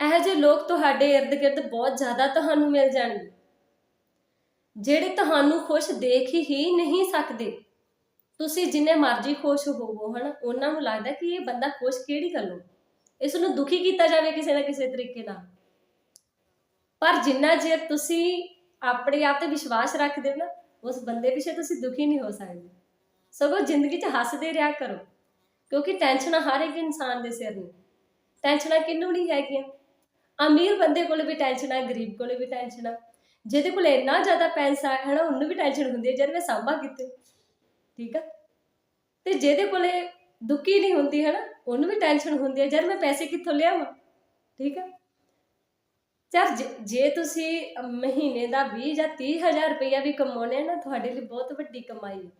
ਇਹੋ ਜਿਹੇ ਲੋਕ ਤੁਹਾਡੇ ਇਰਦ-ਗਿਰਦ ਬਹੁਤ ਜ਼ਿਆਦਾ ਤੁਹਾਨੂੰ ਮਿਲ ਜਾਣਗੇ। ਜਿਹੜੇ ਤੁਹਾਨੂੰ ਖੁਸ਼ ਦੇਖ ਹੀ ਨਹੀਂ ਸਕਦੇ। ਤੁਸੀਂ ਜਿੰਨੇ ਮਰਜ਼ੀ ਖੁਸ਼ ਹੋਵੋ, ਹਨਾ? ਉਹਨਾਂ ਨੂੰ ਲੱਗਦਾ ਕਿ ਇਹ ਬੰਦਾ ਖੁਸ਼ ਕਿਹੜੀ ਗੱਲੋਂ ਇਸ ਨੂੰ ਦੁਖੀ ਕੀਤਾ ਜਾਵੇ ਕਿਸੇ ਨਾ ਕਿਸੇ ਤਰੀਕੇ ਨਾਲ। ਪਰ ਜਿੰਨਾ ਚਿਰ ਤੁਸੀਂ ਆਪਣੇ ਆਪ ਤੇ ਵਿਸ਼ਵਾਸ ਰੱਖਦੇ ਹੋ ਨਾ, ਉਸ ਬੰਦੇ ਪਿੱਛੇ ਤੁਸੀਂ ਦੁਖੀ ਨਹੀਂ ਹੋ ਸਕਦੇ। ਸਗੋਂ ਜ਼ਿੰਦਗੀ 'ਚ ਹੱਸਦੇ ਰਿਹਾ ਕਰੋ। ਕਿਉਂਕਿ ਟੈਨਸ਼ਨਾਂ ਹਰ ਇੱਕ ਇਨਸਾਨ ਦੇ ਸਿਰ ਨੇ। ਟੈਨਸ਼ਨਾਂ ਕਿੰਨੂੰ ਨਹੀਂ ਹੈਗੀਆਂ? ਅਮੀਰ ਬੰਦੇ ਕੋਲ ਵੀ ਟੈਨਸ਼ਨ ਆ, ਗਰੀਬ ਕੋਲ ਵੀ ਟੈਨਸ਼ਨ ਆ। ਜਿਹਦੇ ਕੋਲ ਇੰਨਾ ਜ਼ਿਆਦਾ ਪੈਸਾ ਹੈ ਨਾ, ਉਹਨੂੰ ਵੀ ਟੈਨਸ਼ਨ ਹੁੰਦੀ ਹੈ ਜਦ ਮੈਂ ਸਾਂਭਾ ਕਿਤੇ। ਠੀਕ ਆ? ਤੇ ਜਿਹਦੇ ਕੋਲੇ ਦੁਖੀ ਨਹੀਂ ਹੁੰਦੀ ਹੈ ਨਾ, ਉਹਨੂੰ ਵੀ ਟੈਨਸ਼ਨ ਹੁੰਦੀ ਹੈ ਜਦ ਮੈਂ ਪੈਸੇ ਕਿੱਥੋਂ ਲਿਆਵਾਂ? ਠੀਕ ਆ? ਚਰ ਜੇ ਤੁਸੀਂ ਮਹੀਨੇ ਦਾ 20 ਜਾਂ 30 ਹਜ਼ਾਰ ਰੁਪਇਆ ਵੀ ਕਮਾਉਣੇ ਨਾ, ਤੁਹਾਡੇ ਲਈ ਬਹੁਤ ਵੱਡੀ ਕਮਾਈ ਹੈ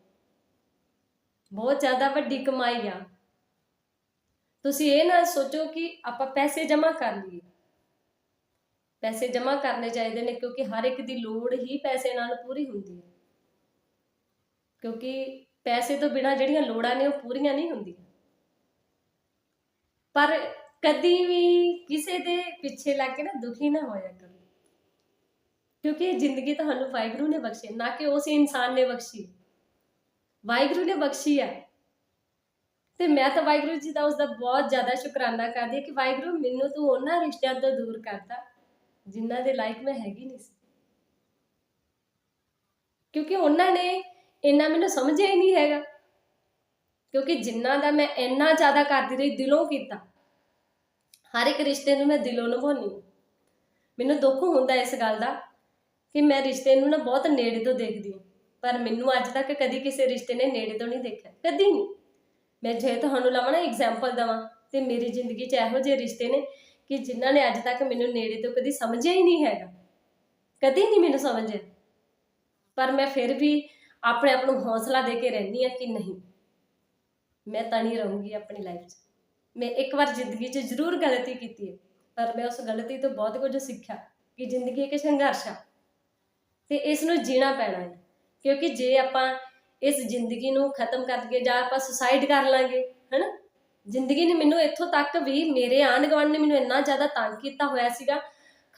ਬਹੁਤ ਜ਼ਿਆਦਾ ਵੱਡੀ ਕਮਾਈ ਆ। ਤੁਸੀਂ ਇਹ ਨਾ ਸੋਚੋ ਕਿ ਆਪਾਂ ਪੈਸੇ ਜਮ੍ਹਾਂ ਕਰ ਲਈਏ। ਪੈਸੇ ਜਮ੍ਹਾਂ ਕਰਨੇ ਚਾਹੀਦੇ ਨੇ, ਕਿਉਂਕਿ ਹਰ ਇੱਕ ਦੀ ਲੋੜ ਹੀ ਪੈਸੇ ਨਾਲ ਪੂਰੀ ਹੁੰਦੀ ਹੈ। ਕਿਉਂਕਿ ਪੈਸੇ ਤੋਂ ਬਿਨਾ ਜਿਹੜੀਆਂ ਲੋੜਾਂ ਨੇ ਉਹ ਪੂਰੀਆਂ ਨਹੀਂ ਹੁੰਦੀਆਂ। ਪਰ ਕਦੀ ਵੀ ਕਿਸੇ ਦੇ ਪਿੱਛੇ ਲੱਗ ਕੇ ਨਾ ਦੁਖੀ ਨਾ ਹੋਇਆ ਕਰੋ। ਕਿਉਂਕਿ ਇਹ ਜ਼ਿੰਦਗੀ ਤੁਹਾਨੂੰ ਵਾਹਿਗੁਰੂ ਨੇ ਬਖਸ਼ੀ, ਨਾ ਕਿ ਉਸ ਇਨਸਾਨ ਨੇ ਬਖਸ਼ੀ। ਵਾਹਿਗੁਰੂ ਨੇ ਬਖਸ਼ੀ ਹੈ ਤੇ ਮੈਂ ਤਾਂ ਵਾਹਿਗੁਰੂ ਜੀ ਦਾ ਉਸ ਦਾ ਬਹੁਤ ਜ਼ਿਆਦਾ ਸ਼ੁਕਰਾਨਾ ਕਰਦੀ ਹਾਂ ਕਿ ਵਾਹਿਗੁਰੂ ਮੈਨੂੰ ਤੂੰ ਉਹਨਾਂ ਰਿਸ਼ਤਿਆਂ ਤੋਂ ਦੂਰ ਕਰਤਾ। ਜਿਨ੍ਹਾਂ ਦੇ ਲਾਇਕ ਮੈਂ ਹੈਗੀ ਨਹੀਂ ਸੀ। ਕਿਉਂਕਿ ਉਹਨਾਂ ਨੇ ਇੰਨਾ ਮੈਨੂੰ ਸਮਝਿਆ ਹੀ ਨਹੀਂ ਹੈਗਾ। ਕਿਉਂਕਿ ਜਿੰਨਾ ਦਾ ਮੈਂ ਇੰਨਾ ਜ਼ਿਆਦਾ ਕਰਦੀ ਰਹੀ, ਦਿਲੋਂ ਕੀਤਾ। ਹਰ ਇੱਕ ਰਿਸ਼ਤੇ ਨੂੰ ਮੈਂ ਦਿਲੋਂ ਨਿਭਾਉਣੀ ਮੈਨੂੰ ਦੁੱਖ ਹੁੰਦਾ ਇਸ ਗੱਲ ਦਾ ਕਿ ਮੈਂ ਰਿਸ਼ਤੇ ਨੂੰ ਨਾ ਬਹੁਤ ਨੇੜੇ ਤੋਂ ਦੇਖਦੀ ਹਾਂ। ਪਰ ਮੈਨੂੰ ਅੱਜ ਤੱਕ ਕਦੀ ਕਿਸੇ ਰਿਸ਼ਤੇ ਨੇ ਨੇੜੇ ਤੋਂ ਨਹੀਂ ਦੇਖਿਆ। ਕਦੀ ਨਹੀਂ। ਮੈਂ ਜੇ ਤੁਹਾਨੂੰ ਲਵਾਂ ਨਾ ਐਗਜ਼ਾਮਪਲ ਦਵਾਂ, ਤੇ ਮੇਰੀ ਜ਼ਿੰਦਗੀ 'ਚ ਇਹੋ ਜਿਹੇ ਰਿਸ਼ਤੇ ਨੇ ਕਿ ਜਿਨ੍ਹਾਂ ਨੇ ਅੱਜ ਤੱਕ ਮੈਨੂੰ ਨੇੜੇ ਤੋਂ ਕਦੀ ਸਮਝਿਆ ਹੀ ਨਹੀਂ ਹੈਗਾ। ਕਦੀ ਨਹੀਂ ਮੈਨੂੰ ਸਮਝਿਆ। ਪਰ ਮੈਂ ਫਿਰ ਵੀ ਆਪਣੇ ਆਪ ਨੂੰ ਹੌਸਲਾ ਦੇ ਕੇ ਰਹਿੰਦੀ ਆ ਕਿ ਨਹੀਂ, ਮੈਂ ਤਾਂ ਨਹੀਂ ਰਹੂੰਗੀ ਆਪਣੀ ਲਾਈਫ 'ਚ। ਮੈਂ ਇੱਕ ਵਾਰ ਜ਼ਿੰਦਗੀ 'ਚ ਜ਼ਰੂਰ ਗਲਤੀ ਕੀਤੀ ਹੈ, ਪਰ ਮੈਂ ਉਸ ਗਲਤੀ ਤੋਂ ਬਹੁਤ ਕੁਝ ਸਿੱਖਿਆ ਕਿ ਜ਼ਿੰਦਗੀ ਇੱਕ ਸੰਘਰਸ਼ ਆ ਤੇ ਇਸ ਨੂੰ ਜੀਣਾ ਪੈਣਾ ਹੈ। ਕਿਉਂਕਿ ਜੇ ਆਪਾਂ ਇਸ ਜ਼ਿੰਦਗੀ ਨੂੰ ਖਤਮ ਕਰ ਦਈਏ ਜਾਂ ਆਪਾਂ ਸੁਸਾਈਡ ਕਰ ਲਾਂਗੇ, ਹਨਾ? ਜ਼ਿੰਦਗੀ ਨੇ ਮੈਨੂੰ ਇੱਥੋਂ ਤੱਕ ਵੀ ਮੇਰੇ ਆਂਢ ਗੁਆਂਢ ਨੇ ਮੈਨੂੰ ਇੰਨਾ ਜ਼ਿਆਦਾ ਤੰਗ ਕੀਤਾ ਹੋਇਆ ਸੀਗਾ,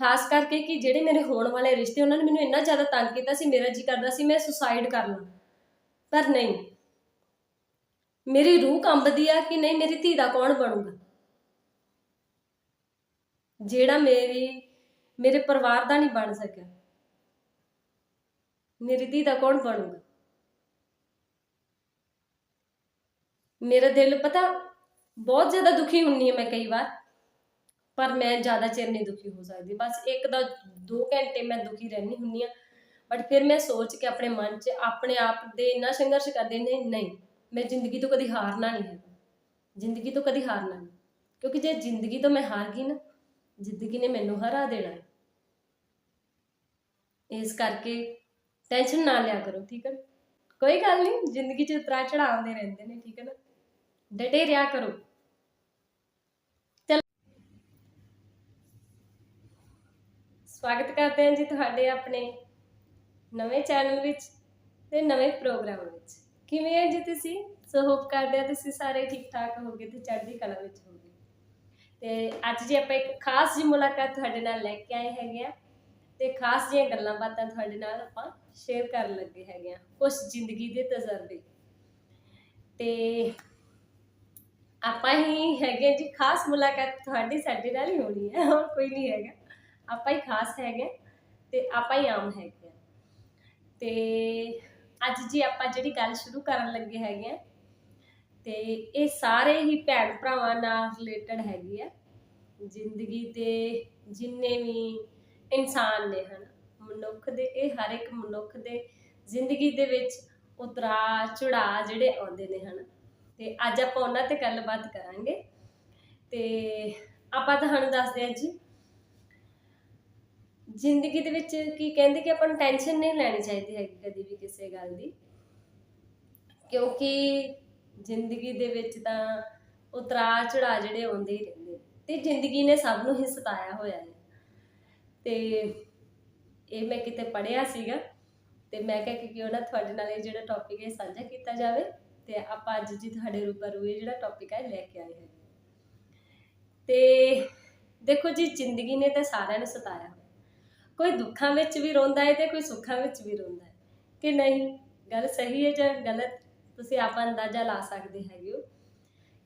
ਖਾਸ ਕਰਕੇ ਕਿ ਜਿਹੜੇ ਮੇਰੇ ਹੋਣ ਵਾਲੇ ਰਿਸ਼ਤੇ, ਉਹਨਾਂ ਨੇ ਮੈਨੂੰ ਇੰਨਾ ਜ਼ਿਆਦਾ ਤੰਗ ਕੀਤਾ ਸੀ, ਮੇਰਾ ਜੀ ਕਰਦਾ ਸੀ ਮੈਂ ਸੁਸਾਈਡ ਕਰ ਲਾਂ ਪਰ ਨਹੀਂ, ਮੇਰੀ ਰੂਹ ਕੰਬਦੀ ਆ ਕਿ ਨਹੀਂ, ਮੇਰੀ ਧੀ ਦਾ ਕੌਣ ਬਣੂਗਾ? ਜਿਹੜਾ ਮੇਰੀ, ਮੇਰੇ ਪਰਿਵਾਰ ਦਾ ਨਹੀਂ ਬਣ ਸਕਿਆ, ਮੇਰੀ ਧੀ ਦਾ ਕੌਣ ਬਣੂਗਾ? ਮੇਰਾ ਦਿਲ, ਪਤਾ ਬਹੁਤ ਜ਼ਿਆਦਾ ਦੁਖੀ ਹੁੰਨੀ ਹੈ ਮੈਂ ਕਈ ਵਾਰ, ਪਰ ਮੈਂ ਜ਼ਿਆਦਾ ਚਿਰ ਨਹੀਂ ਦੁਖੀ ਹੋ ਸਕਦੀ। ਬਸ ਇੱਕ ਦਾ 2 ਘੰਟੇ ਮੈਂ ਦੁਖੀ ਰਹਿਣੀ ਹੁੰਨੀ ਆ ਬਟ ਫਿਰ ਮੈਂ ਸੋਚ ਕੇ ਆਪਣੇ ਮਨ 'ਚ ਆਪਣੇ ਆਪ ਦੇ ਇੰਨਾ ਸੰਘਰਸ਼ ਕਰਦੇ ਨੇ, ਨਹੀਂ, ਮੈਂ ਜ਼ਿੰਦਗੀ ਤੋਂ ਕਦੀ ਹਾਰਨਾ ਨਹੀਂ ਹੈ ਜ਼ਿੰਦਗੀ ਤੋਂ ਕਦੀ ਹਾਰਨਾ ਨਹੀਂ, ਕਿਉਂਕਿ ਜੇ ਜ਼ਿੰਦਗੀ ਤੋਂ ਮੈਂ ਹਾਰ ਗਈ ਨਾ, ਜ਼ਿੰਦਗੀ ਨੇ ਮੈਨੂੰ ਹਰਾ ਦੇਣਾ ਹੈ। ਇਸ ਕਰਕੇ ਟੈਨਸ਼ਨ ਨਾ ਲਿਆ ਕਰੋ, ਠੀਕ ਹੈ ਕੋਈ ਗੱਲ ਨਹੀਂ, ਜ਼ਿੰਦਗੀ 'ਚ ਉਤਰਾ ਚੜਾਉਂਦੇ ਰਹਿੰਦੇ ਨੇ, ਠੀਕ ਹੈ ਨਾ? ਡਟੇ ਰਿਹਾ ਕਰੋ ਚਲ ਸਵਾਗਤ ਕਰਦੇ ਹਾਂ ਜੀ ਤੁਹਾਡੇ ਆਪਣੇ ਨਵੇਂ ਚੈਨਲ ਵਿੱਚ ਤੇ ਨਵੇਂ ਪ੍ਰੋਗਰਾਮ ਵਿੱਚ। ਕਿਵੇਂ ਹੈ ਜੀ ਤੁਸੀਂ? ਸੋ ਹੋਪ ਕਰਦੇ ਹਾਂ ਤੁਸੀਂ ਸਾਰੇ ਠੀਕ ਠਾਕ ਹੋਗੇ ਤੇ ਚੜ੍ਹਦੀ ਕਲਾ ਵਿੱਚ ਹੋਗੇ ਤੇ ਅੱਜ ਜੀ ਆਪਾਂ ਇੱਕ ਖਾਸ ਜੀ ਮੁਲਾਕਾਤ ਤੁਹਾਡੇ ਨਾਲ ਲੈ ਕੇ ਆਏ ਹੈਗੇ ਆ ਤੇ ਖਾਸ ਜਿਹੀਆਂ ਗੱਲਾਂ ਬਾਤਾਂ ਤੁਹਾਡੇ ਨਾਲ ਆਪਾਂ ਸ਼ੇਅਰ ਕਰਨ ਲੱਗੇ ਹੈਗੇ ਆ ਕੁਝ ਜ਼ਿੰਦਗੀ ਦੇ ਤਜਰਬੇ। ਤੇ ਆਪਾਂ ਹੀ ਹੈਗੇ ਜੀ, ਖਾਸ ਮੁਲਾਕਾਤ ਤੁਹਾਡੀ ਸਾਡੇ ਨਾਲ ਹੀ ਹੋਣੀ ਹੈ, ਹੋਰ ਕੋਈ ਨਹੀਂ ਹੈਗਾ। ਆਪਾਂ ਹੀ ਖਾਸ ਹੈਗੇ ਤੇ ਆਪਾਂ ਹੀ ਆਮ ਹੈਗੇ ਆ। ਤੇ ਅੱਜ ਜੀ ਆਪਾਂ ਜਿਹੜੀ ਗੱਲ ਸ਼ੁਰੂ ਕਰਨ ਲੱਗੇ ਹੈਗੇ ਆ, ਤੇ ਇਹ ਸਾਰੇ ਹੀ ਭੈਣ ਭਰਾਵਾਂ ਨਾਲ ਰਿਲੇਟਡ ਹੈਗੀ ਆ। ਜ਼ਿੰਦਗੀ ਦੇ ਜਿੰਨੇ ਵੀ ਇਨਸਾਨ ਨੇ ਹਨ, ਮਨੁੱਖ ਦੇ, ਇਹ ਹਰ ਇੱਕ ਮਨੁੱਖ ਦੇ ਜ਼ਿੰਦਗੀ ਦੇ ਵਿੱਚ ਉਤਰਾ ਚੜਾ ਜਿਹੜੇ ਆਉਂਦੇ ਨੇ ਹਨ। ਤੇ ਅੱਜ ਆਪਾਂ ਉਹਨਾਂ ਤੇ ਗੱਲਬਾਤ ਕਰਾਂਗੇ। ਤੇ ਆਪਾਂ ਤੁਹਾਨੂੰ ਦੱਸਦੇ ਹਾਂ ਜੀ ਜ਼ਿੰਦਗੀ ਦੇ ਵਿੱਚ ਕੀ ਕਹਿੰਦੇ ਕਿ ਆਪਾਂ ਨੂੰ ਟੈਨਸ਼ਨ ਨਹੀਂ ਲੈਣੀ ਚਾਹੀਦੀ ਹੈ ਕਦੀ ਵੀ ਕਿਸੇ ਗੱਲ ਦੀ। ਕਿਉਂਕਿ ਜ਼ਿੰਦਗੀ ਦੇ ਵਿੱਚ ਤਾਂ ਉਤਰਾ ਚੜਾ ਜਿਹੜੇ ਆਉਂਦੇ ਹੀ ਰਹਿੰਦੇ। ਨੇ ਤੇ ਜ਼ਿੰਦਗੀ ਨੇ ਸਭ ਨੂੰ ਹੀ ਸਤਾਇਆ ਹੋਇਆ ਹੈ। ਤੇ ਇਹ ਮੈਂ ਕਿਤੇ ਪੜਿਆ ਸੀਗਾ ਤੇ ਮੈਂ ਕਿਹਾ ਕਿ ਕਿਉਂ ਨਾ ਤੁਹਾਡੇ ਨਾਲ ਇਹ ਜਿਹੜਾ ਟੌਪਿਕ ਹੈ ਸਾਂਝਾ ਕੀਤਾ ਜਾਵੇ ਤੇ ਆਪਾਂ ਅੱਜ ਜੀ ਤੁਹਾਡੇ ਰੂਬਰੂ ਇਹ ਜਿਹੜਾ ਟੌਪਿਕ ਹੈ ਲੈ ਕੇ ਆਏ ਹਾਂ। ਤੇ ਦੇਖੋ ਜੀ, ਜ਼ਿੰਦਗੀ ਨੇ ਤਾਂ ਸਾਰਿਆਂ ਨੂੰ ਸਤਾਇਆ ਕੋਈ ਦੁੱਖਾਂ ਵਿੱਚ ਵੀ ਰੋਂਦਾ ਹੈ ਤੇ ਕੋਈ ਸੁੱਖਾਂ ਵਿੱਚ ਵੀ ਰੋਂਦਾ ਹੈ ਕਿ ਨਹੀਂ ਗੱਲ ਸਹੀ ਹੈ ਜਾਂ ਗਲਤ ਤੁਸੀਂ ਆਪਾਂ ਅੰਦਾਜ਼ਾ ਲਾ ਸਕਦੇ ਹੈਗੇ ਹੋ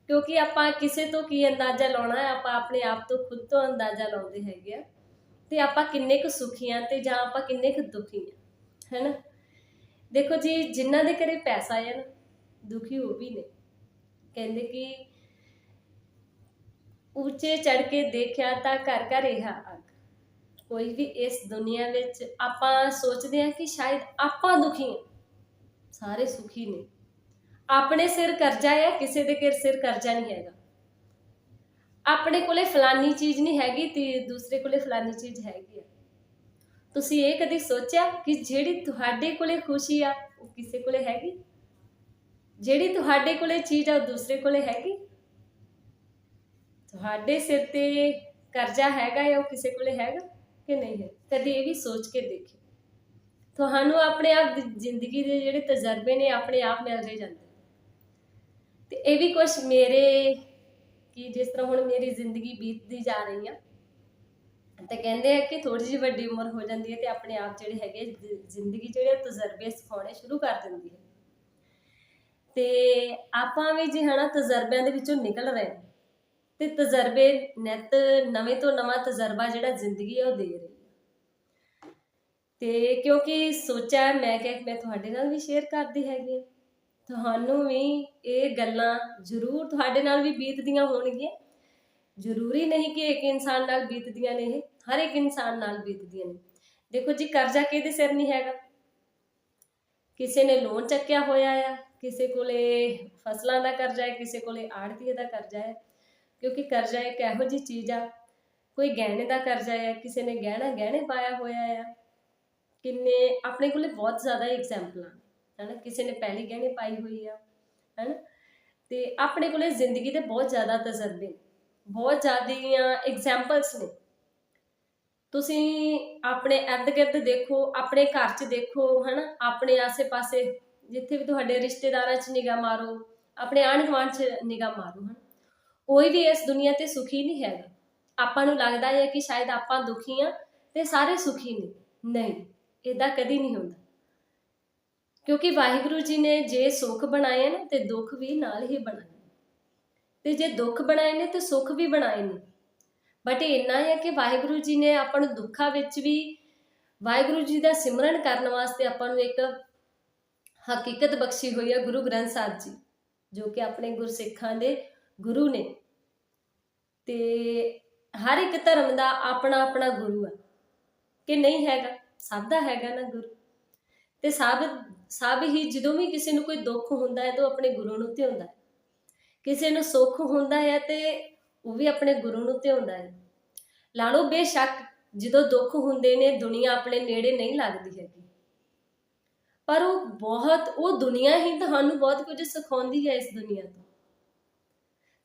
ਕਿਉਂਕਿ ਆਪਾਂ ਕਿਸੇ ਤੋਂ ਕੀ ਅੰਦਾਜ਼ਾ ਲਾਉਣਾ ਹੈ ਆਪਾਂ ਆਪਣੇ ਆਪ ਤੋਂ ਖੁਦ ਤੋਂ ਅੰਦਾਜ਼ਾ ਲਾਉਂਦੇ ਹੈਗੇ ਆ ਤੇ ਆਪਾਂ ਕਿੰਨੇ ਕੁ ਸੁਖੀ ਆ ਤੇ ਜਾਂ ਆਪਾਂ ਕਿੰਨੇ ਕੁ ਦੁਖੀ ਆ ਹੈਨਾ ਦੇਖੋ ਜੀ ਜਿਨ੍ਹਾਂ ਦੇ ਘਰੇ ਪੈਸਾ ਹੈ ਨਾ ਦੁਖੀ ਉਹ ਵੀ ਨੇ ਕਹਿੰਦੇ ਕਿ ਉੱਚੇ ਚੜ ਕੇ ਦੇਖਿਆ ਤਾਂ ਘਰ ਘਰ ਇਹ ਅੱਗ ਕੋਈ ਵੀ ਇਸ ਦੁਨੀਆ ਵਿੱਚ ਆਪਾਂ ਸੋਚਦੇ ਹਾਂ ਕਿ ਸ਼ਾਇਦ ਆਪਾਂ ਦੁਖੀ ਹਾਂ। ਸਾਰੇ ਸੁਖੀ ਨੇ। ਆਪਣੇ ਸਿਰ ਕਰਜ਼ਾ ਹੈ, ਕਿਸੇ ਦੇ ਘਰ ਸਿਰ ਕਰਜ਼ਾ ਨਹੀਂ ਹੈਗਾ। ਆਪਣੇ ਕੋਲੇ ਫਲਾਨੀ ਚੀਜ਼ ਨਹੀਂ ਹੈਗੀ ਤੇ ਦੂਸਰੇ ਕੋਲੇ ਫਲਾਨੀ ਚੀਜ਼ ਹੈਗੀ ਆ। ਤੁਸੀਂ ਇਹ ਕਦੇ ਸੋਚਿਆ ਕਿ ਜਿਹੜੀ ਤੁਹਾਡੇ ਕੋਲੇ ਖੁਸ਼ੀ ਆ, ਉਹ ਕਿਸੇ ਕੋਲੇ ਹੈਗੀ? ਜਿਹੜੀ ਤੁਹਾਡੇ ਕੋਲੇ ਚੀਜ਼ ਆ, ਉਹ ਦੂਸਰੇ ਕੋਲੇ ਹੈਗੀ? ਤੁਹਾਡੇ ਸਿਰ ਤੇ ਕਰਜ਼ਾ ਹੈਗਾ ਜਾਂ ਉਹ ਕਿਸੇ ਕੋਲੇ ਹੈਗਾ? ਕਿ ਨਹੀਂ ਹੈ? ਕਦੀ ਇਹ ਵੀ ਸੋਚ ਕੇ ਦੇਖਿਓ। ਤੁਹਾਨੂੰ ਆਪਣੇ ਆਪ ਦੀ ਜ਼ਿੰਦਗੀ ਦੇ ਜਿਹੜੇ ਤਜਰਬੇ ਨੇ, ਆਪਣੇ ਆਪ ਮਿਲਦੇ ਜਾਂਦੇ ਤੇ ਇਹ ਵੀ ਕੁਝ ਮੇਰੇ ਕਿ ਜਿਸ ਤਰ੍ਹਾਂ ਹੁਣ ਮੇਰੀ ਜ਼ਿੰਦਗੀ ਬੀਤਦੀ ਜਾ ਰਹੀ ਆ, ਤੇ ਕਹਿੰਦੇ ਆ ਕਿ ਥੋੜੀ ਜਿਹੀ ਵੱਡੀ ਉਮਰ ਹੋ ਜਾਂਦੀ ਹੈ ਤੇ ਆਪਣੇ ਆਪ ਜਿਹੜੇ ਹੈਗੇ ਜ਼ਿ- ਜ਼ਿੰਦਗੀ ਜਿਹੜੇ ਆ, ਤਜਰਬੇ ਸਿਖਾਉਣੇ ਸ਼ੁਰੂ ਕਰ ਦਿੰਦੀ ਹੈ। ਤੇ ਆਪਾਂ ਵੀ ਜੀ ਹਨਾ, ਤਜਰਬਿਆਂ ਦੇ ਵਿੱਚੋਂ ਨਿਕਲ ਰਹੇ ਹਾਂ ਤੇ ਤਜਰਬੇ ਨਿਤ ਨਵੇਂ ਤੋਂ ਨਵਾਂ ਤਜਰਬਾ ਜਿਹੜਾ ਜ਼ਿੰਦਗੀ ਹੈ ਉਹ ਦੇ ਰਹੀ ਹੈ ਤੇ ਕਿਉਂਕਿ ਸੋਚਿਆ ਮੈਂ ਕਿ ਮੈਂ ਤੁਹਾਡੇ ਨਾਲ ਵੀ ਸ਼ੇਅਰ ਕਰਦੀ ਹੈਗੀ ਹਾਂ ਤੁਹਾਨੂੰ ਵੀ ਇਹ ਗੱਲਾਂ ਜ਼ਰੂਰ ਤੁਹਾਡੇ ਨਾਲ ਵੀ ਬੀਤਦੀਆਂ ਹੋਣਗੀਆਂ। ਜ਼ਰੂਰੀ ਨਹੀਂ ਕਿ ਇੱਕ ਇਨਸਾਨ ਨਾਲ ਬੀਤਦੀਆਂ ਨੇ ਇਹ, ਹਰ ਇੱਕ ਇਨਸਾਨ ਨਾਲ ਬੀਤਦੀਆਂ ਨੇ। ਦੇਖੋ ਜੀ, ਕਰਜ਼ਾ ਕਿਹਦੇ ਸਿਰ ਨਹੀਂ ਹੈਗਾ? ਕਿਸੇ ਨੇ ਲੋਨ ਚੱਕਿਆ ਹੋਇਆ ਆ, ਕਿਸੇ ਕੋਲੇ ਫਸਲਾਂ ਦਾ ਕਰਜ਼ਾ ਹੈ, ਕਿਸੇ ਕੋਲੇ ਆੜਤੀਏ ਦਾ ਕਰਜ਼ਾ ਹੈ। ਕਿਉਂਕਿ ਕਰਜ਼ਾ ਇੱਕ ਇਹੋ ਜੀ ਚੀਜ਼ ਆ, ਕੋਈ ਗਹਿਣੇ ਦਾ ਕਰਜ਼ਾ ਆ, ਕਿਸੇ ਨੇ ਗਹਿਣਾ, ਗਹਿਣੇ ਪਾਇਆ ਹੋਇਆ ਆ। ਕਿੰਨੇ, ਆਪਣੇ ਕੋਲੇ ਬਹੁਤ ਜ਼ਿਆਦਾ ਐਗਜ਼ਾਮਪਲਾਂ ਹਨਾ? ਕਿਸੇ ਨੇ ਪਹਿਲੀ ਗਹਿਣੇ ਪਾਈ ਹੋਈ ਆ, ਹਨਾ? ਤੇ ਆਪਣੇ ਕੋਲੇ ਜ਼ਿੰਦਗੀ ਦੇ ਬਹੁਤ ਜ਼ਿਆਦਾ ਤਜਰਬੇ, ਬਹੁਤ ਜ਼ਿਆਦੀਆਂ ਐਗਜ਼ਾਮਪਲਸ ਨੇ। ਤੁਸੀਂ ਆਪਣੇ ਇਰਦ ਗਿਰਦ ਦੇਖੋ, ਆਪਣੇ ਘਰ 'ਚ ਦੇਖੋ, ਹਨਾ? ਆਪਣੇ ਆਸੇ-ਪਾਸੇ, ਜਿੱਥੇ ਵੀ ਤੁਹਾਡੇ ਰਿਸ਼ਤੇਦਾਰਾਂ 'ਚ ਨਿਗਾਹ ਮਾਰੋ, ਆਪਣੇ ਆਂਢ ਗੁਆਂਢ 'ਚ ਨਿਗਾਹ ਮਾਰੋ, ਹਨਾ? ਕੋਈ ਵੀ ਇਸ ਦੁਨੀਆ ਤੇ ਸੁਖੀ ਨਹੀਂ ਹੈਗਾ। ਆਪਾਂ ਨੂੰ ਲੱਗਦਾ ਹੈ ਕਿ ਸ਼ਾਇਦ ਆਪਾਂ ਦੁਖੀ ਆ ਤੇ ਸਾਰੇ ਸੁਖੀ ਨੇ। ਨਹੀਂ ਇਦਾਂ ਕਦੀ ਨਹੀਂ ਹੁੰਦਾ। ਕਿਉਂਕਿ ਵਾਹਿਗੁਰੂ ਜੀ ਨੇ ਜੇ ਸੁੱਖ ਬਣਾਏ ਨੇ ਤੇ ਦੁੱਖ ਵੀ ਨਾਲ ਹੀ ਬਣਾਏ ਤੇ ਜੇ ਦੁੱਖ ਬਣਾਏ ਨੇ ਤੇ ਸੁੱਖ ਵੀ ਬਣਾਏ ਨੇ। ਬਟ ਇੰਨਾ ਹੈ ਕਿ ਵਾਹਿਗੁਰੂ ਜੀ ਨੇ ਆਪਾਂ ਨੂੰ ਦੁੱਖਾਂ ਵਿੱਚ ਵੀ ਵਾਹਿਗੁਰੂ ਜੀ ਦਾ ਸਿਮਰਨ ਕਰਨ ਵਾਸਤੇ ਆਪਾਂ ਨੂੰ ਇੱਕ ਹਕੀਕਤ ਬਖਸ਼ੀ ਹੋਈ ਹੈ ਗੁਰੂ ਗ੍ਰੰਥ ਸਾਹਿਬ ਜੀ, ਜੋ ਕਿ ਆਪਣੇ ਗੁਰਸਿੱਖਾਂ ਦੇ ਗੁਰੂ ਨੇ। ਤੇ ਹਰ ਇੱਕ ਧਰਮ ਦਾ ਆਪਣਾ ਆਪਣਾ ਗੁਰੂ ਆ। ਕਿ ਨਹੀਂ ਹੈਗਾ? ਸਭ ਦਾ ਹੈਗਾ ਨਾ ਗੁਰੂ। ਤੇ ਸਭ ਸਭ ਹੀ ਜਦੋਂ ਵੀ ਕਿਸੇ ਨੂੰ ਕੋਈ ਦੁੱਖ ਹੁੰਦਾ ਹੈ ਤਾਂ ਉਹ ਆਪਣੇ ਗੁਰੂ ਨੂੰ ਧਿਆਉਂਦਾ ਹੈ। ਕਿਸੇ ਨੂੰ ਸੁੱਖ ਹੁੰਦਾ ਹੈ ਤੇ ਉਹ ਵੀ ਆਪਣੇ ਗੁਰੂ ਨੂੰ ਧਿਆਉਂਦਾ ਹੈ। ਲਾ ਲਓ ਬੇਸ਼ੱਕ ਜਦੋਂ ਦੁੱਖ ਹੁੰਦੇ ਨੇ, ਦੁਨੀਆ ਆਪਣੇ ਨੇੜੇ ਨਹੀਂ ਲੱਗਦੀ ਹੈਗੀ। ਪਰ ਉਹ ਬਹੁਤ, ਉਹ ਦੁਨੀਆ ਹੀ ਤੁਹਾਨੂੰ ਬਹੁਤ ਕੁਝ ਸਿਖਾਉਂਦੀ ਹੈ ਇਸ ਦੁਨੀਆ ਤੋਂ।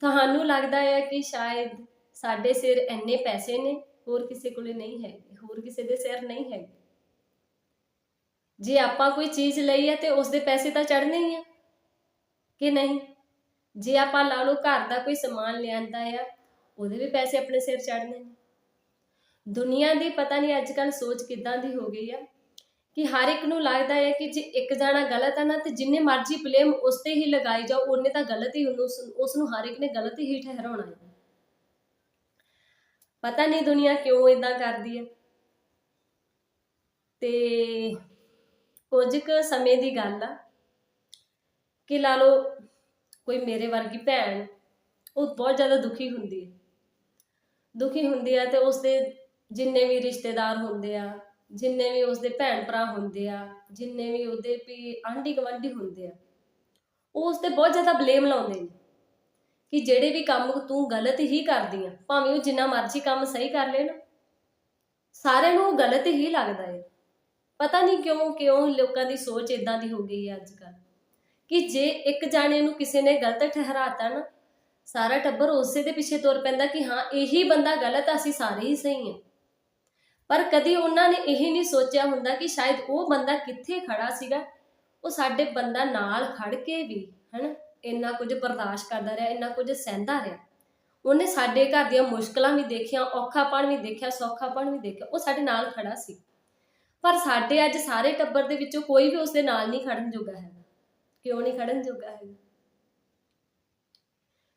ਤੁਹਾਨੂੰ ਲੱਗਦਾ ਹੈ ਕਿ ਸ਼ਾਇਦ ਸਾਡੇ ਸਿਰ ਇੰਨੇ ਪੈਸੇ ਨੇ? ਹੋਰ ਕਿਸੇ ਕੋਲੇ ਨਹੀਂ ਹੈਗੇ ਹੋਰ ਕਿਸੇ ਦੇ ਸਿਰ ਨਹੀਂ ਹੈਗੇ ਜੇ ਆਪਾਂ ਕੋਈ ਚੀਜ਼ ਲਈ ਹੈ ਤੇ ਉਸ ਦੇ ਪੈਸੇ ਤਾਂ ਚੜਨੇ ਹੀ ਆ, ਕਿ ਨਹੀਂ? ਜੇ ਆਪਾਂ ਲਾ ਲਓ ਘਰ ਦਾ ਕੋਈ ਸਮਾਨ ਲਿਆਂਦਾ ਆ, ਉਹਦੇ ਵੀ ਪੈਸੇ ਆਪਣੇ ਸਿਰ ਚੜਨੇ ਨੇ। ਦੁਨੀਆ ਦੀ ਪਤਾ ਨਹੀਂ ਅੱਜ ਕੱਲ ਸੋਚ ਕਿੱਦਾਂ ਦੀ ਹੋ ਗਈ ਆ। ਕਿ ਹਰ ਇੱਕ ਨੂੰ ਲੱਗਦਾ ਹੈ ਕਿ ਜੇ ਇੱਕ ਜਾਣਾ ਗਲਤ ਹੈ ਨਾ, ਤੇ ਜਿੰਨੇ ਮਰਜ਼ੀ ਬਲੇਮ ਉਸ ਤੇ ਹੀ ਲਗਾਈ ਜਾਓ, ਉਹਨੇ ਤਾਂ ਗਲਤ ਹੀ ਉਹਨੂੰ ਉਸ ਨੂੰ ਹਰ ਇੱਕ ਨੇ ਗਲਤ ਹੀ ਠਹਿਰਾਉਣਾ ਹੈ। ਪਤਾ ਨਹੀਂ ਦੁਨੀਆ ਕਿਉਂ ਇਦਾਂ ਕਰਦੀ ਹੈ। ਤੇ ਕੁਝ ਕੁ ਸਮੇਂ ਦੀ ਗੱਲ ਆ ਕਿ ਲਾ ਲਓ ਕੋਈ ਮੇਰੇ ਵਰਗੀ ਭੈਣ, ਉਹ ਬਹੁਤ ਜ਼ਿਆਦਾ ਦੁਖੀ ਹੁੰਦੀ ਹੈ। ਦੁਖੀ ਹੁੰਦੀ ਆ ਤੇ ਉਸਦੇ ਜਿੰਨੇ ਵੀ ਰਿਸ਼ਤੇਦਾਰ ਹੁੰਦੇ ਆ ਜਿੰਨੇ ਵੀ ਉਸਦੇ ਭੈਣ ਭਰਾ ਹੁੰਦੇ ਆ ਜਿੰਨੇ ਵੀ ਉਹਦੇ ਵੀ ਆਂਢੀ ਗੁਆਂਢੀ ਹੁੰਦੇ ਆ ਉਹ ਉਸ ਤੇ ਬਹੁਤ ਜ਼ਿਆਦਾ ਬਲੇਮ ਲਾਉਂਦੇ ਨੇ ਕਿ ਜਿਹੜੇ ਵੀ ਕੰਮ ਤੂੰ ਗਲਤ ਹੀ ਕਰਦੀ ਆ ਭਾਵੇਂ ਉਹ ਜਿੰਨਾ ਮਰਜ਼ੀ ਕੰਮ ਸਹੀ ਕਰ ਲੈ ਨਾ ਸਾਰਿਆਂ ਨੂੰ ਉਹ ਗਲਤ ਹੀ ਲੱਗਦਾ ਹੈ ਪਤਾ ਨਹੀਂ ਕਿਉਂ ਕਿਉਂ ਲੋਕਾਂ ਦੀ ਸੋਚ ਇਦਾਂ ਦੀ ਹੋ ਗਈ ਹੈ ਅੱਜ ਕੱਲ੍ਹ ਕਿ ਜੇ ਇੱਕ ਜਾਣੇ ਨੂੰ ਕਿਸੇ ਨੇ ਗਲਤ ਠਹਿਰਾਤਾ ਨਾ ਸਾਰਾ ਟੱਬਰ ਉਸੇ ਦੇ ਪਿੱਛੇ ਤੁਰ ਪੈਂਦਾ ਕਿ ਹਾਂ ਇਹੀ ਬੰਦਾ ਗਲਤ ਆ, ਅਸੀਂ ਸਾਰੇ ਹੀ ਸਹੀ ਹਾਂ ਪਰ ਕਦੀ ਉਹਨਾਂ ਨੇ ਇਹ ਨਹੀਂ ਸੋਚਿਆ ਹੁੰਦਾ ਕਿ ਸ਼ਾਇਦ ਉਹ ਬੰਦਾ ਕਿੱਥੇ ਖੜਾ ਸੀਗਾ। ਉਹ ਸਾਡੇ ਬੰਦਾ ਨਾਲ ਖੜ ਕੇ ਵੀ, ਹਨਾ, ਇੰਨਾ ਕੁਝ ਬਰਦਾਸ਼ਤ ਕਰਦਾ ਰਿਹਾ, ਇੰਨਾ ਕੁਝ ਸਹਿੰਦਾ ਰਿਹਾ। ਉਹਨੇ ਸਾਡੇ ਘਰ ਦੀਆਂ ਮੁਸ਼ਕਲਾਂ ਵੀ ਦੇਖੀਆਂ, ਔਖਾਪਣ ਵੀ ਦੇਖਿਆ, ਸੌਖਾਪਣ ਵੀ ਦੇਖਿਆ, ਉਹ ਸਾਡੇ ਨਾਲ ਖੜਾ ਸੀ। ਪਰ ਸਾਡੇ ਅੱਜ ਸਾਰੇ ਟੱਬਰ ਦੇ ਵਿੱਚੋਂ ਕੋਈ ਵੀ ਉਸਦੇ ਨਾਲ ਨਹੀਂ ਖੜਨ ਜੋਗਾ ਹੈ ਕਿਉਂ ਨਹੀਂ ਖੜਨ ਜੋਗਾ ਹੈ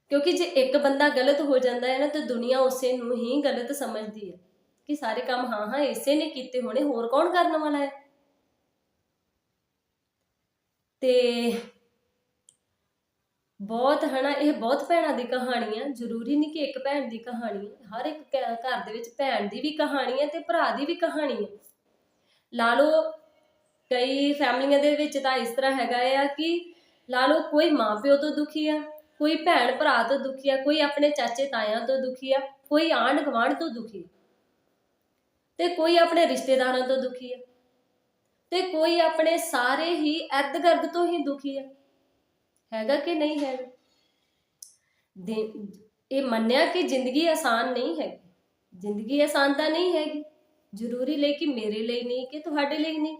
ਕਿਉਂਕਿ ਜੇ ਇੱਕ ਬੰਦਾ ਗਲਤ ਹੋ ਜਾਂਦਾ ਹੈ ਨਾ, ਤਾਂ ਦੁਨੀਆ ਉਸੇ ਨੂੰ ਹੀ ਗਲਤ ਸਮਝਦੀ ਹੈ। ਕਿ ਸਾਰੇ ਕੰਮ ਹਾਂ ਹਾਂ ਇਸੇ ਨੇ ਕੀਤੇ ਹੋਣੇ, ਹੋਰ ਕੌਣ ਕਰਨ ਵਾਲਾ ਹੈ? ਤੇ ਬਹੁਤ ਹਨਾ, ਇਹ ਬਹੁਤ ਭੈਣਾਂ ਦੀ ਕਹਾਣੀ ਆ ਜ਼ਰੂਰੀ ਨਹੀਂ ਕਿ ਇੱਕ ਭੈਣ ਦੀ ਕਹਾਣੀ ਹੈ ਹਰ ਇੱਕ ਘਰ ਦੇ ਵਿੱਚ ਭੈਣ ਦੀ ਵੀ ਕਹਾਣੀ ਹੈ ਤੇ ਭਰਾ ਦੀ ਵੀ ਕਹਾਣੀ ਹੈ। ਲਾ ਲਓ, ਕਈ ਫੈਮਲੀਆਂ ਦੇ ਵਿੱਚ ਤਾਂ ਇਸ ਤਰ੍ਹਾਂ ਹੈਗਾ ਆ ਕਿ ਲਾ ਲਓ, ਕੋਈ ਮਾਪਿਓ ਤੋਂ ਦੁਖੀ ਆ, ਕੋਈ ਭੈਣ ਭਰਾ ਤੋਂ ਦੁਖੀ ਆ, ਕੋਈ ਆਪਣੇ ਚਾਚੇ ਤਾਇਆਂ ਤੋਂ ਦੁਖੀ ਆ, ਕੋਈ ਆਂਢ ਗੁਆਂਢ ਤੋਂ ਦੁਖੀ ਤੇ ਕੋਈ ਆਪਣੇ ਰਿਸ਼ਤੇਦਾਰਾਂ ਤੋਂ ਦੁਖੀ ਆ। ਤੇ ਕੋਈ ਆਪਣੇ ਸਾਰੇ ਹੀ ਇਰਦ ਗਿਰਦ ਤੋਂ ਹੀ ਦੁਖੀ ਆ। ਹੈਗਾ ਕਿ ਨਹੀਂ ਹੈਗਾ? ਇਹ ਮੰਨਿਆ ਕਿ ਜ਼ਿੰਦਗੀ ਆਸਾਨ ਨਹੀਂ ਹੈ ਜ਼ਿੰਦਗੀ ਆਸਾਨ ਤਾਂ ਨਹੀਂ ਹੈਗੀ। ਜ਼ਰੂਰੀ ਲਈ ਕਿ ਮੇਰੇ ਲਈ ਨਹੀਂ, ਕਿ ਤੁਹਾਡੇ ਲਈ ਨਹੀਂ।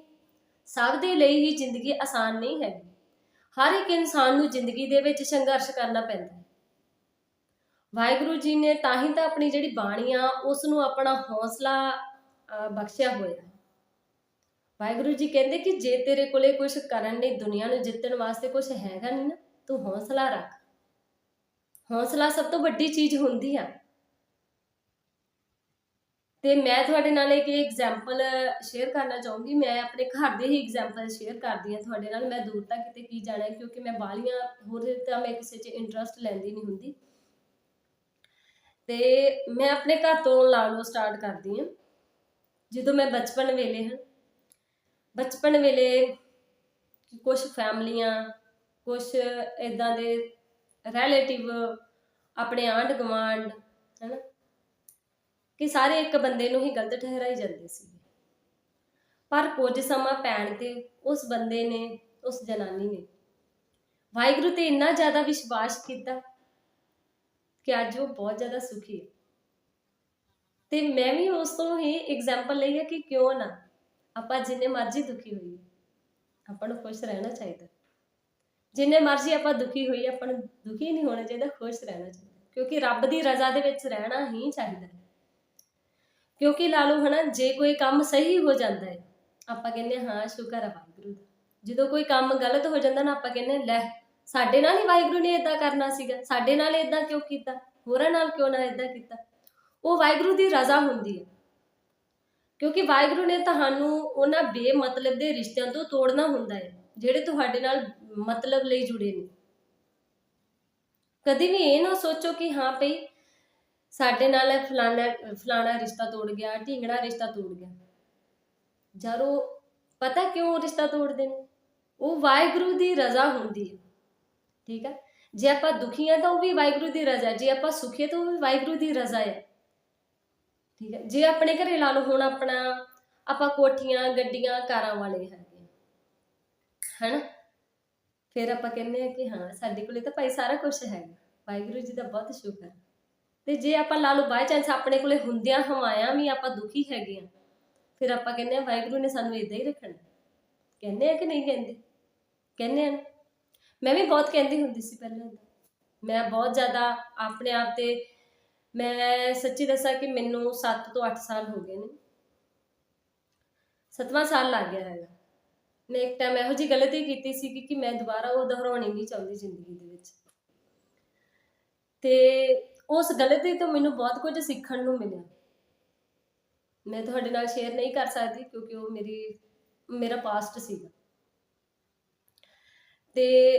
ਸਭ ਦੇ ਲਈ ਹੀ ਜ਼ਿੰਦਗੀ ਆਸਾਨ ਨਹੀਂ ਹੈਗੀ। ਹਰ ਇੱਕ ਇਨਸਾਨ ਨੂੰ ਜ਼ਿੰਦਗੀ ਦੇ ਵਿੱਚ ਸੰਘਰਸ਼ ਕਰਨਾ ਪੈਂਦਾ ਹੈ। ਵਾਹਿਗੁਰੂ ਜੀ ਨੇ ਤਾਂ ਹੀ ਤਾਂ ਆਪਣੀ ਜਿਹੜੀ ਬਾਣੀ ਆ, ਉਸ ਨੂੰ ਆਪਣਾ ਹੌਸਲਾ ਬਖਸ਼ਿਆ ਹੋਇਆ ਹੈ। ਵਾਹਿਗੁਰੂ ਜੀ ਕਹਿੰਦੇ ਕਿ ਜੇ ਤੇਰੇ ਕੋਲੇ ਕੁਝ ਕਰਨ ਲਈ ਦੁਨੀਆ ਨੂੰ ਜਿੱਤਣ ਵਾਸਤੇ ਕੁਝ ਹੈਗਾ ਨਹੀਂ ਨਾ, ਤੂੰ ਹੌਸਲਾ ਰੱਖ। ਹੌਸਲਾ ਸਭ ਤੋਂ ਵੱਡੀ ਚੀਜ਼ ਹੁੰਦੀ ਆ। ਤੇ ਮੈਂ ਤੁਹਾਡੇ ਨਾਲ ਇੱਕ ਐਗਜ਼ਾਮਪਲ ਸ਼ੇਅਰ ਕਰਨਾ ਚਾਹੂੰਗੀ। ਮੈਂ ਆਪਣੇ ਘਰ ਦੇ ਹੀ ਐਗਜ਼ਾਮਪਲ ਸ਼ੇਅਰ ਕਰਦੀ ਹਾਂ ਤੁਹਾਡੇ ਨਾਲ। ਮੈਂ ਦੂਰ ਤੱਕ ਕਿਤੇ ਕੀ ਜਾਣਾ ਕਿਉਂਕਿ ਮੈਂ ਬਾਲੀਆਂ ਹੋਰ ਤਾਂ ਮੈਂ ਕਿਸੇ 'ਚ ਇੰਟਰਸਟ ਲੈਂਦੀ ਨਹੀਂ ਹੁੰਦੀ। ਤੇ ਮੈਂ ਆਪਣੇ ਘਰ ਤੋਂ ਲਾ ਲਓ ਸਟਾਰਟ ਕਰਦੀ ਹਾਂ। ਜਦੋਂ ਮੈਂ ਬਚਪਨ ਵੇਲੇ ਹਾਂ ਬਚਪਨ ਵੇਲੇ ਕੁਝ ਫੈਮਲੀਆਂ ਕੁਝ ਇਦਾਂ ਦੇ ਰਿਲੇਟਿਵ ਆਪਣੇ ਆਂਢ ਗੁਆਂਢ, ਹੈਨਾ, ਕਿ ਸਾਰੇ ਇੱਕ ਬੰਦੇ ਨੂੰ ਹੀ ਗਲਤ ਠਹਿਰਾਈ ਜਾਂਦੇ ਸੀ। ਪਰ ਕੁਝ ਸਮਾਂ ਪੈਣ ਤੇ ਉਸ ਬੰਦੇ ਨੇ, ਉਸ ਜਨਾਨੀ ਨੇ ਵਾਹਿਗੁਰੂ ਤੇ ਇੰਨਾ ਜ਼ਿਆਦਾ ਵਿਸ਼ਵਾਸ ਕੀਤਾ ਕਿ ਅੱਜ ਉਹ ਬਹੁਤ ਜ਼ਿਆਦਾ ਸੁਖੀ ਹੈ। ਤੇ ਮੈਂ ਵੀ ਉਸ ਤੋਂ ਹੀ ਐਗਜ਼ਾਮਪਲ ਲਈ ਹੈ ਕਿ ਕਿਉਂ ਨਾ ਆਪਾਂ ਜਿੰਨੇ ਮਰਜ਼ੀ ਦੁਖੀ ਹੋਈਏ, ਆਪਾਂ ਨੂੰ ਖੁਸ਼ ਰਹਿਣਾ ਚਾਹੀਦਾ। ਜਿੰਨੇ ਮਰਜ਼ੀ ਆਪਾਂ ਦੁਖੀ ਹੋਈਏ, ਆਪਾਂ ਨੂੰ ਦੁਖੀ ਨਹੀਂ ਹੋਣਾ ਚਾਹੀਦਾ, ਖੁਸ਼ ਰਹਿਣਾ ਚਾਹੀਦਾ। ਕਿਉਂਕਿ ਰੱਬ ਦੀ ਰਜ਼ਾ ਦੇ ਵਿੱਚ ਰਹਿਣਾ ਹੀ ਚਾਹੀਦਾ ਕਿਉਂਕਿ ਲਾਲੂ ਲਓ ਹਨਾ, ਜੇ ਕੋਈ ਕੰਮ ਸਹੀ ਹੋ ਜਾਂਦਾ ਹੈ, ਆਪਾਂ ਕਹਿੰਦੇ ਹਾਂ ਸ਼ੁਕਰ ਹੈ ਵਾਹਿਗੁਰੂ ਦਾ। ਜਦੋਂ ਕੋਈ ਕੰਮ ਗਲਤ ਹੋ ਜਾਂਦਾ ਨਾ, ਆਪਾਂ ਕਹਿੰਦੇ, ਲੈ, ਸਾਡੇ ਨਾਲ ਹੀ ਵਾਹਿਗੁਰੂ ਨੇ ਇਦਾਂ ਕਰਨਾ ਸੀਗਾ, ਸਾਡੇ ਨਾਲ ਇਦਾਂ ਕਿਉਂ ਕੀਤਾ, ਹੋਰਾਂ ਨਾਲ ਕਿਉਂ ਨਾ ਇਦਾਂ ਕੀਤਾ। ਉਹ ਵਾਹਿਗੁਰੂ ਦੀ ਰਜ਼ਾ ਹੁੰਦੀ ਹੈ। ਕਿਉਂਕਿ ਵਾਹਿਗੁਰੂ ਨੇ ਤੁਹਾਨੂੰ ਉਹਨਾਂ ਬੇਮਤਲਬ ਦੇ ਰਿਸ਼ਤਿਆਂ ਤੋਂ ਤੋੜਨਾ ਹੁੰਦਾ ਹੈ, ਜਿਹੜੇ ਤੁਹਾਡੇ ਨਾਲ ਮਤਲਬ ਲਈ ਜੁੜੇ ਨੇ। ਕਦੀ ਵੀ ਇਹ ਨਾ ਸੋਚੋ ਕਿ ਹਾਂ ਭਈ ਸਾਡੇ ਨਾਲ ਫਲਾਣਾ ਫਲਾਣਾ ਰਿਸ਼ਤਾ ਤੋੜ ਗਿਆ ਢੀਂਗੜਾ ਰਿਸ਼ਤਾ ਤੋੜ ਗਿਆ। ਜਦ ਉਹ ਪਤਾ ਕਿਉਂ ਰਿਸ਼ਤਾ ਤੋੜਦੇ ਨੇ? ਉਹ ਵਾਹਿਗੁਰੂ ਦੀ ਰਜ਼ਾ ਹੁੰਦੀ ਹੈ। ਠੀਕ ਹੈ? ਜੇ ਆਪਾਂ ਦੁਖੀ ਆ ਤਾਂ ਉਹ ਵੀ ਵਾਹਿਗੁਰੂ ਦੀ ਰਜ਼ਾ ਹੈ। ਜੇ ਆਪਾਂ ਸੁਖੀ ਤਾਂ ਉਹ ਵੀ ਵਾਹਿਗੁਰੂ ਦੀ ਰਜ਼ਾ ਹੈ। ਠੀਕ ਹੈ। ਜੇ ਆਪਣੇ ਘਰੇ ਲਾ ਲਓ, ਹੁਣ ਆਪਣਾ ਆਪਾਂ ਕੋਠੀਆਂ, ਗੱਡੀਆਂ, ਕਾਰਾਂ ਵਾਲੇ ਹੈਗੇ ਆ। ਹਨਾ? ਫਿਰ ਆਪਾਂ ਕਹਿੰਦੇ ਆ ਕਿ ਹਾਂ, ਸਾਡੇ ਕੋਲੇ ਤਾਂ ਭਾਈ ਸਾਰਾ ਕੁਝ ਹੈਗਾ। ਵਾਹਿਗੁਰੂ ਜੀ ਦਾ ਬਹੁਤ ਸ਼ੁਕਰ। ਤੇ ਜੇ ਆਪਾਂ ਲਾ ਲਓ ਬਾਈ ਚਾਂਸ ਆਪਣੇ ਕੋਲੇ ਹੁੰਦਿਆਂ ਹਵਾਇਆਂ ਵੀ ਆਪਾਂ ਦੁਖੀ ਹੈਗੇ ਆ, ਫਿਰ ਆਪਾਂ ਕਹਿੰਦੇ ਆ, ਵਾਹਿਗੁਰੂ ਨੇ ਸਾਨੂੰ ਇਦਾਂ ਹੀ ਰੱਖਣਾ। ਕਹਿੰਦੇ ਆ ਕਿ ਨਹੀਂ ਕਹਿੰਦੇ? ਕਹਿੰਦੇ ਆ ਨਾ। ਮੈਂ ਵੀ ਬਹੁਤ ਕਹਿੰਦੀ ਹੁੰਦੀ ਸੀ ਪਹਿਲਾਂ ਮੈਂ ਬਹੁਤ ਜ਼ਿਆਦਾ ਆਪਣੇ ਆਪ ਤੇ ਮੈਂ ਸੱਚੀ ਦੱਸਾਂ ਕਿ ਮੈਨੂੰ 7 ਤੋਂ 8 ਸਾਲ ਹੋ ਗਏ ਨੇ। ਸੱਤਵਾਂ ਸਾਲ ਲੱਗ ਗਿਆ ਹੈਗਾ। ਮੈਂ ਇੱਕ ਟਾਈਮ ਇਹੋ ਜਿਹੀ ਗਲਤੀ ਕੀਤੀ ਸੀ ਕਿ ਮੈਂ ਦੁਬਾਰਾ ਉਹ ਦੁਹਰਾਉਣੀ ਨਹੀਂ ਚਾਹੁੰਦੀ ਜ਼ਿੰਦਗੀ ਦੇ ਵਿੱਚ। ਤੇ ਉਸ ਗਲਤੀ ਤੋਂ ਮੈਨੂੰ ਬਹੁਤ ਕੁਝ ਸਿੱਖਣ ਨੂੰ ਮਿਲਿਆ। ਮੈਂ ਤੁਹਾਡੇ ਨਾਲ ਸ਼ੇਅਰ ਨਹੀਂ ਕਰ ਸਕਦੀ ਕਿਉਂਕਿ ਉਹ ਮੇਰੀ, ਮੇਰਾ ਪਾਸਟ ਸੀਗਾ। ਤੇ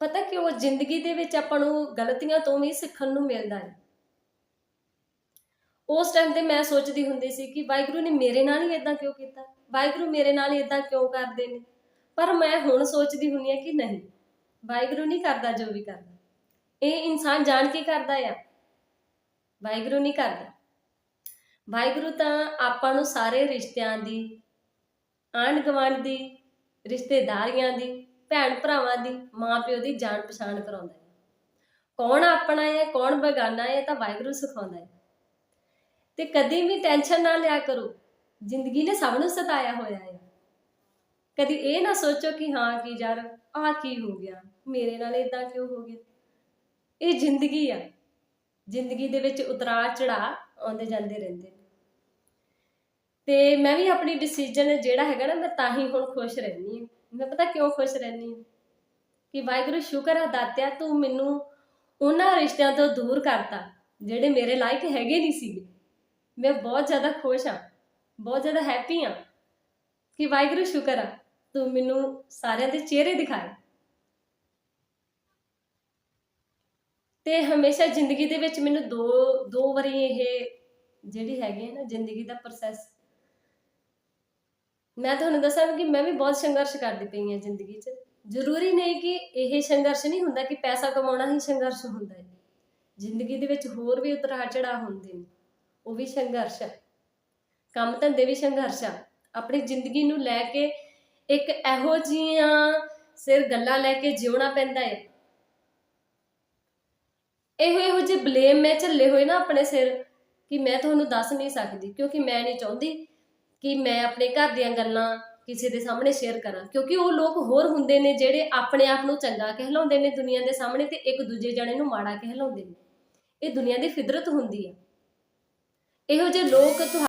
ਪਤਾ ਕਿ ਉਹ ਜ਼ਿੰਦਗੀ ਦੇ ਵਿੱਚ ਆਪਾਂ ਨੂੰ ਗਲਤੀਆਂ ਤੋਂ ਵੀ ਸਿੱਖਣ ਨੂੰ ਮਿਲਦਾ ਹੈ। ਉਸ ਟਾਈਮ ਤੇ ਮੈਂ ਸੋਚਦੀ ਹੁੰਦੀ ਸੀ ਕਿ ਵਾਹਿਗੁਰੂ ਨੇ ਮੇਰੇ ਨਾਲ ਹੀ ਇਦਾਂ ਕਿਉਂ ਕੀਤਾ? ਵਾਹਿਗੁਰੂ ਮੇਰੇ ਨਾਲ ਹੀ ਇਦਾਂ ਕਿਉਂ ਕਰਦੇ ਨੇ? ਪਰ ਮੈਂ ਹੁਣ ਸੋਚਦੀ ਹੁੰਦੀ ਆ ਕਿ ਨਹੀਂ, ਵਾਹਿਗੁਰੂ ਨਹੀਂ ਕਰਦਾ ਜੋ ਵੀ ਕਰਦਾ। ਇਹ ਇਨਸਾਨ ਜਾਣ ਕੇ ਕਰਦਾ ਆ। ਵਾਹਿਗੁਰੂ ਨਹੀਂ ਕਰਦਾ। ਵਾਹਿਗੁਰੂ ਤਾਂ ਆਪਾਂ ਨੂੰ ਸਾਰੇ ਰਿਸ਼ਤਿਆਂ ਦੀ ਆਂਢ ਗੁਆਂਢ ਦੀ, ਰਿਸ਼ਤੇਦਾਰੀਆਂ ਦੀ ਭੈਣ ਭਰਾਵਾਂ ਦੀ ਮਾਂ ਪਿਓ ਦੀ ਜਾਣ ਪਛਾਣ ਕਰਾਉਂਦਾ ਹੈ ਕੌਣ ਆਪਣਾ ਹੈ ਕੌਣ ਬੇਗਾਨਾ ਹੈ ਤਾਂ ਵਾਹਿਗੁਰੂ ਸਿਖਾਉਂਦਾ ਹੈ ਤੇ ਕਦੇ ਵੀ ਟੈਨਸ਼ਨ ਨਾ ਲਿਆ ਕਰੋ। ਜ਼ਿੰਦਗੀ ਨੇ ਸਭ ਨੂੰ ਸਤਾਇਆ ਹੋਇਆ ਹੈ। ਕਦੀ ਇਹ ਨਾ ਸੋਚੋ ਕਿ ਹਾਂ ਕਿ ਯਾਰ ਆਹ ਕੀ ਹੋ ਗਿਆ, ਮੇਰੇ ਨਾਲ ਇਦਾਂ ਕਿਉਂ ਹੋ ਗਿਆ? ਇਹ ਜ਼ਿੰਦਗੀ ਆ। ਜ਼ਿੰਦਗੀ ਦੇ ਵਿੱਚ ਉਤਰਾ ਚੜਾਅ ਆਉਂਦੇ ਜਾਂਦੇ ਰਹਿੰਦੇ ਨੇ। ਤੇ ਮੈਂ ਵੀ ਆਪਣੀ ਡਿਸੀਜਨ ਜਿਹੜਾ ਹੈਗਾ ਨਾ, ਮੈਂ ਤਾਂ ਹੀ ਹੁਣ ਖੁਸ਼ ਰਹਿੰਦੀ ਹਾਂ। ਮੈਂ ਪਤਾ ਕਿਉਂ ਖੁਸ਼ ਰਹਿੰਦੀ ਹਾਂ? ਕਿ ਵਾਹਿਗੁਰੂ ਸ਼ੁਕਰ ਆ ਦਾਤਿਆ ਤੂੰ ਮੈਨੂੰ ਉਹਨਾਂ ਰਿਸ਼ਤਿਆਂ ਤੋਂ ਦੂਰ ਕਰਤਾ, ਜਿਹੜੇ ਮੇਰੇ ਲਾਇਕ ਹੈਗੇ ਨਹੀਂ ਸੀਗੇ। ਮੈਂ ਬਹੁਤ ਜ਼ਿਆਦਾ ਖੁਸ਼ ਹਾਂ, ਬਹੁਤ ਜ਼ਿਆਦਾ ਹੈਪੀ ਹਾਂ ਕਿ ਵਾਹਿਗੁਰੂ ਸ਼ੁਕਰ ਆ, ਤੂੰ ਮੈਨੂੰ ਸਾਰਿਆਂ ਦੇ ਚਿਹਰੇ ਦਿਖਾਏ। ਤੇ ਹਮੇਸ਼ਾ ਜ਼ਿੰਦਗੀ ਦੇ ਵਿੱਚ ਮੈਨੂੰ ਦੋ ਦੋ ਵਾਰੀ ਇਹ ਜਿਹੜੀ ਹੈਗੀ ਹੈ ਨਾ ਜ਼ਿੰਦਗੀ ਦਾ ਪ੍ਰੋਸੈਸ ਮੈਂ ਤੁਹਾਨੂੰ ਦੱਸਾਂ ਕਿ ਮੈਂ ਵੀ ਬਹੁਤ ਸੰਘਰਸ਼ ਕਰਦੀ ਪਈ ਹਾਂ ਜ਼ਿੰਦਗੀ 'ਚ। ਜ਼ਰੂਰੀ ਨਹੀਂ ਕਿ ਇਹ ਸੰਘਰਸ਼ ਨਹੀਂ ਹੁੰਦਾ ਕਿ ਪੈਸਾ ਕਮਾਉਣਾ ਹੀ ਸੰਘਰਸ਼ ਹੁੰਦਾ ਹੈ। ਜ਼ਿੰਦਗੀ ਦੇ ਵਿੱਚ ਹੋਰ ਵੀ ਉਤਰਾਅ ਚੜਾਅ ਹੁੰਦੇ ਨੇ। ਉਹ ਵੀ ਸੰਘਰਸ਼ ਹੈ। ਕੰਮ ਧੰਦੇ ਵੀ ਸੰਘਰਸ਼ ਆ। ਆਪਣੀ ਜ਼ਿੰਦਗੀ ਨੂੰ ਲੈ ਕੇ ਇੱਕ ਇਹੋ ਜਿਹੀਆਂ ਸਿਰ ਗੱਲਾਂ ਲੈ ਕੇ ਜਿਉਣਾ ਪੈਂਦਾ ਹੈ ਇਹੋ ਇਹੋ ਜਿਹੇ ਬਲੇਮ ਮੈਂ ਝੱਲੇ ਹੋਏ ਨਾ ਆਪਣੇ ਸਿਰ ਕਿ ਮੈਂ ਤੁਹਾਨੂੰ ਦੱਸ ਨਹੀਂ ਸਕਦੀ, ਕਿਉਂਕਿ ਮੈਂ ਨਹੀਂ ਚਾਹੁੰਦੀ ਕਿ ਮੈਂ ਆਪਣੇ ਘਰ ਦੀਆਂ ਗੱਲਾਂ ਕਿਸੇ ਦੇ ਸਾਹਮਣੇ ਸ਼ੇਅਰ ਕਰਾਂ। ਕਿਉਂਕਿ ਉਹ ਲੋਕ ਹੋਰ ਹੁੰਦੇ ਨੇ ਜਿਹੜੇ ਆਪਣੇ ਆਪ ਨੂੰ ਚੰਗਾ ਕਹਿਲਾਉਂਦੇ ਨੇ ਦੁਨੀਆ ਦੇ ਸਾਹਮਣੇ ਤੇ ਇੱਕ ਦੂਜੇ ਜਣੇ ਨੂੰ ਮਾੜਾ ਕਹਿਲਾਉਂਦੇ ਨੇ। ਇਹ ਦੁਨੀਆ ਦੀ ਫਿਦਰਤ ਹੁੰਦੀ ਹੈ ਇਹੋ ਜਿਹੇ ਲੋਕ ਤੁਹਾ